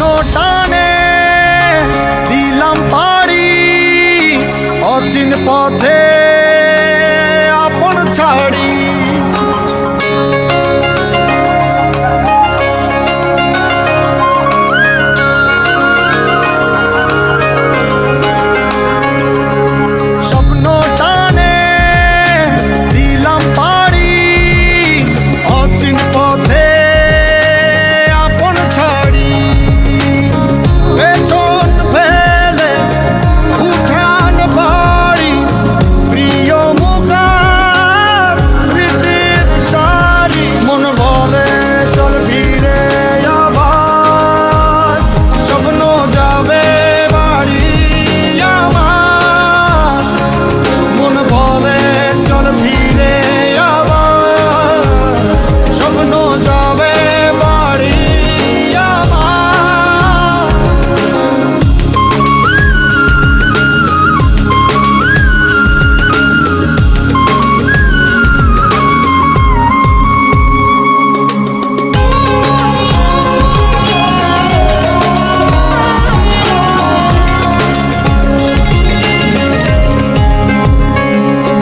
শূন্য টানে দিলাম পাড়ি অচিন পথে আপন ছাড়ি।